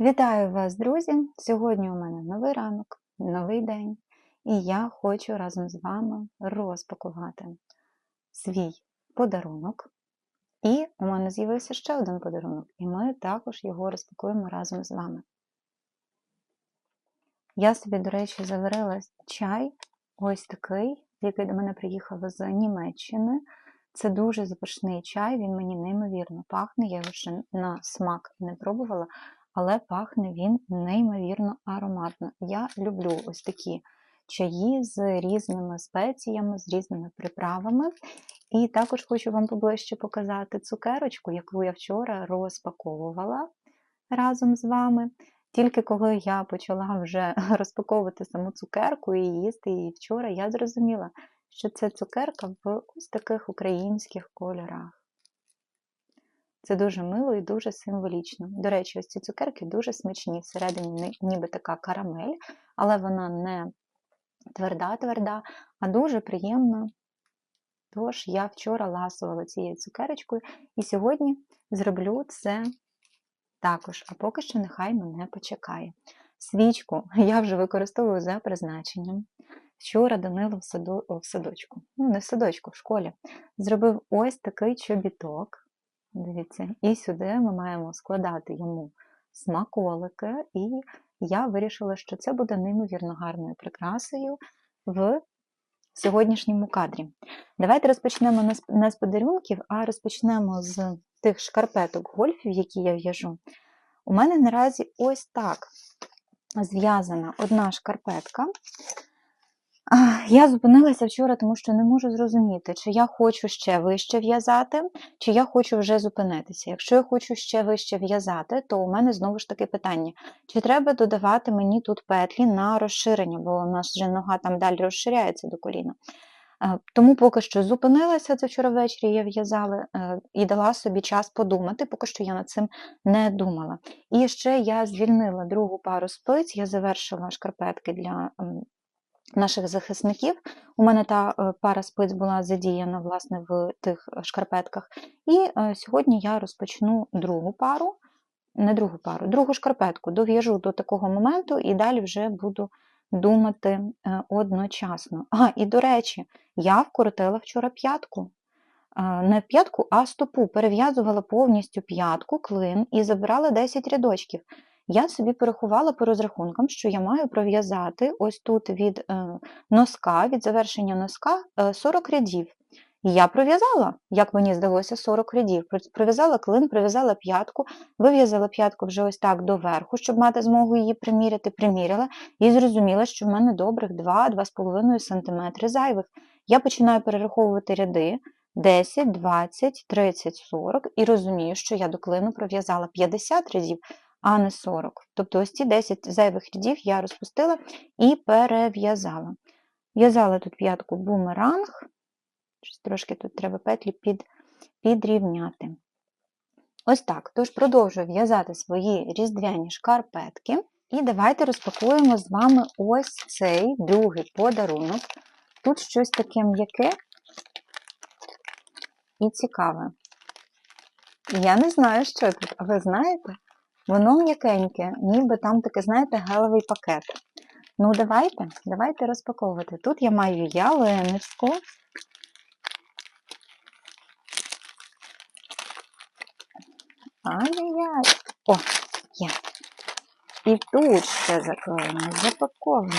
Вітаю вас, друзі! Сьогодні у мене новий ранок, новий день, і я хочу разом з вами розпакувати свій подарунок. І у мене з'явився ще один подарунок, і ми також його розпакуємо разом з вами. Я собі, до речі, заварила чай ось такий, який до мене приїхав з Німеччини. Це дуже запашний чай, він мені неймовірно пахне. Я його ще на смак не пробувала, але пахне він неймовірно ароматно. Я люблю ось такі чаї з різними спеціями, з різними приправами. І також хочу вам поближче показати цукерочку, яку я вчора розпаковувала разом з вами. Тільки коли я почала вже розпаковувати саму цукерку і їсти її вчора, я зрозуміла, що це цукерка в ось таких українських кольорах. Це дуже мило і дуже символічно. До речі, ось ці цукерки дуже смачні. Всередині ніби така карамель, але вона не тверда-тверда, а дуже приємна. Тож я вчора ласувала цією цукерочкою, і сьогодні зроблю це також, а поки що нехай мене почекає. Свічку я вже використовую за призначенням. Вчора Данило в, саду, в садочку, ну не в садочку, в школі, зробив ось такий чобіток. Дивіться, і сюди ми маємо складати йому смаколики, і я вирішила, що це буде неймовірно гарною прикрасою в сьогоднішньому кадрі. Давайте розпочнемо не з подарунків, а розпочнемо з тих шкарпеток гольфів, які я в'яжу. У мене наразі ось так зв'язана одна шкарпетка. Я зупинилася вчора, тому що не можу зрозуміти, чи я хочу ще вище в'язати, чи я хочу вже зупинитися. Якщо я хочу ще вище в'язати, то у мене знову ж таки питання: чи треба додавати мені тут петлі на розширення, бо у нас вже нога там далі розширяється до коліна. Тому поки що зупинилася це вчора ввечері, я в'язала е, і дала собі час подумати, поки що я над цим не думала. І ще я звільнила другу пару спиць, я завершила шкарпетки для наших захисників. У мене та е, пара спиць була задіяна власне в тих е, шкарпетках. І е, сьогодні я розпочну другу пару, не другу пару, другу шкарпетку дов'яжу до такого моменту і далі вже буду думати одночасно. А, і до речі, я вкоротила вчора п'ятку. Не п'ятку, а стопу. Перев'язувала повністю п'ятку, клин і забирала 10 рядочків я собі порахувала по розрахункам, що я маю пров'язати ось тут від е, носка, від завершення носка 40 е, рядів. І я пров'язала, як мені здалося, 40 рядів. Пров'язала клин, пров'язала п'ятку, вив'язала п'ятку вже ось так доверху, щоб мати змогу її приміряти, приміряла, і зрозуміла, що в мене добрих 2-2,5 см зайвих. Я починаю перераховувати ряди 10, 20, 30, 40 і розумію, що я до клину пров'язала 50 рядів, а не 40. Тобто ось ці 10 зайвих рядів я розпустила і перев'язала. В'язала тут п'ятку бумеранг, трошки тут треба петлі під, підрівняти. Ось так. Тож продовжую в'язати свої різдвяні шкарпетки. І давайте розпакуємо з вами ось цей другий подарунок. Тут щось таке м'яке і цікаве. Я не знаю, що тут, а ви знаєте? Воно м'якеньке, ніби там таке, знаєте, гелевий пакет. Ну, давайте, давайте розпаковувати. Тут я маю ялиночку. Ай-яй-яй. О, є. І тут ще заклеєно, запаковано.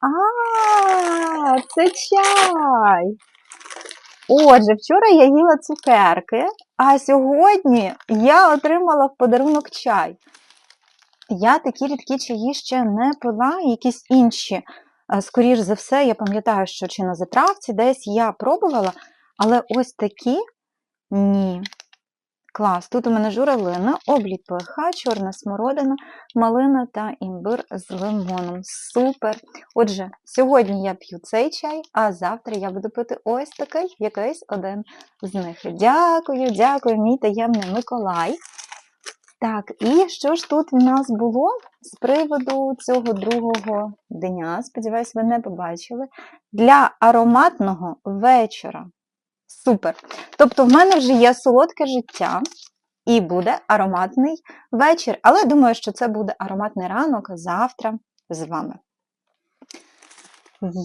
А, це чай! Отже, вчора я їла цукерки, а сьогодні я отримала в подарунок чай. Я такі рідкі чаї ще не пила, якісь інші, е, скоріш за все, я пам'ятаю, що чи на затравці десь я пробувала, але ось такі ні. Клас. Тут у мене журавлина, обліпиха, чорна смородина, малина та імбир з лимоном. Супер! Отже, сьогодні я п'ю цей чай, а завтра я буду пити ось такий якийсь один з них. Дякую, дякую, мій таємний Миколай. Так, і що ж тут в нас було з приводу цього другого дня? Сподіваюсь, ви не побачили. Для ароматного вечора. Супер. Тобто, в мене вже є солодке життя. і буде ароматний вечір. Але думаю, що це буде ароматний ранок завтра з вами.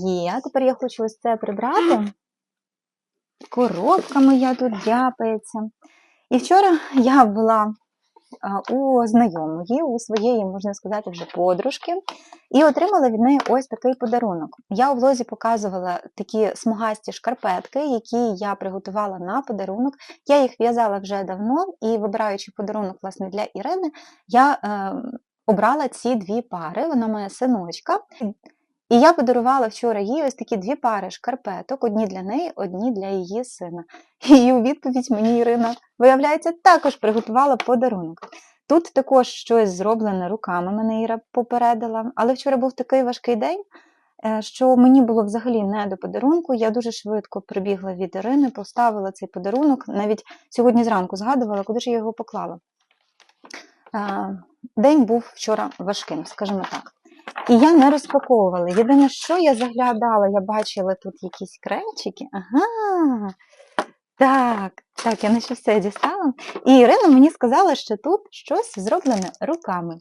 Є, тепер я хочу ось це прибрати. Коробка моя тут дяпається. І вчора я була у знайомої, у своєї, можна сказати, вже подружки, і отримала від неї ось такий подарунок. Я у влозі показувала такі смугасті шкарпетки, які я приготувала на подарунок. Я їх в'язала вже давно, і вибираючи подарунок власне, для Ірини, я е, обрала ці дві пари. Вона моя синочка. І я подарувала вчора їй ось такі дві пари шкарпеток: одні для неї, одні для її сина. І у відповідь мені Ірина, виявляється, також приготувала подарунок. Тут також щось зроблене руками, мене Іра попередила, але вчора був такий важкий день, е, що мені було взагалі не до подарунку. Я дуже швидко прибігла від Ірини, поставила цей подарунок. Навіть сьогодні зранку згадувала, куди ж я його поклала. Е, день був вчора важким, скажімо так. І я не розпаковувала. Єдине, що я заглядала, я бачила тут якісь кремчики. Ага. Так, так, я наче все дістала. І Ірина мені сказала, що тут щось зроблене руками.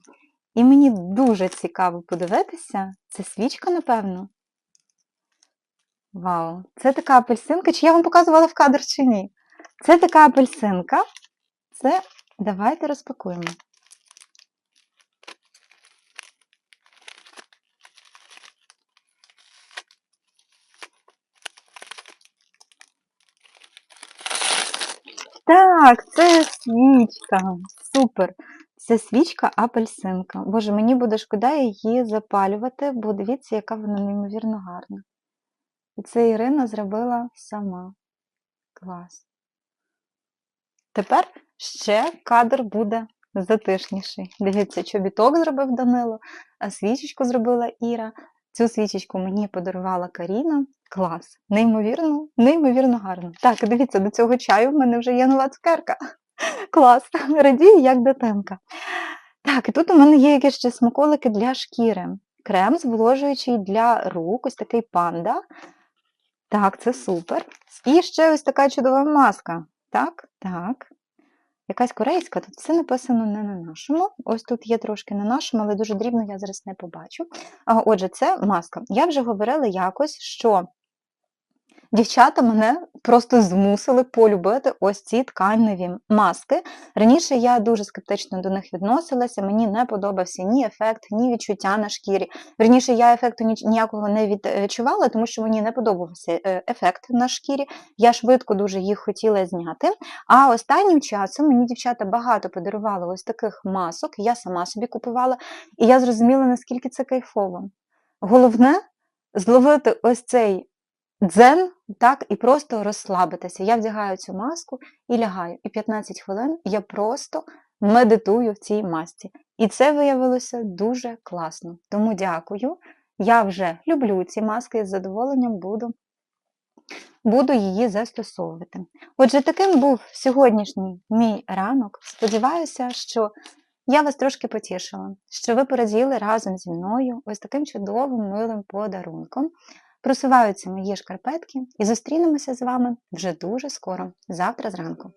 І мені дуже цікаво подивитися. Це свічка, напевно. Вау! Це така апельсинка. Чи я вам показувала в кадр, чи ні? Це така апельсинка. Це давайте розпакуємо. Так, це свічка. Супер. Це свічка апельсинка. Боже, мені буде шкода її запалювати, бо дивіться, яка вона неймовірно гарна. І це Ірина зробила сама. Клас. Тепер ще кадр буде затишніший. Дивіться, чобіток зробив Данило, а свічечку зробила Іра. Цю свічечку мені подарувала Каріна. Клас. Неймовірно, неймовірно гарно. Так, дивіться, до цього чаю в мене вже є нова цукерка. Клас. Радію, як дитинка. Так, і тут у мене є якісь ще смаколики для шкіри. Крем зволожуючий для рук, ось такий панда. Так, це супер. І ще ось така чудова маска. Так, так. Якась корейська, тут все написано не на нашому. Ось тут є трошки на нашому, але дуже дрібно я зараз не побачу. Отже, це маска. Я вже говорила якось, що Дівчата мене просто змусили полюбити ось ці тканеві маски. Раніше я дуже скептично до них відносилася, мені не подобався ні ефект, ні відчуття на шкірі. Верніше, я ефекту ніякого не відчувала, тому що мені не подобався е, ефект на шкірі. Я швидко дуже їх хотіла зняти. А останнім часом мені дівчата багато подарували ось таких масок, я сама собі купувала, і я зрозуміла, наскільки це кайфово. Головне зловити ось цей дзен, так, і просто розслабитися. Я вдягаю цю маску і лягаю. І 15 хвилин я просто медитую в цій масці. І це виявилося дуже класно. Тому дякую. Я вже люблю ці маски і з задоволенням буду. Буду її застосовувати. Отже, таким був сьогоднішній мій ранок. Сподіваюся, що я вас трошки потішила, що ви пораділи разом зі мною ось таким чудовим милим подарунком. Просуваються мої шкарпетки і зустрінемося з вами вже дуже скоро, завтра зранку.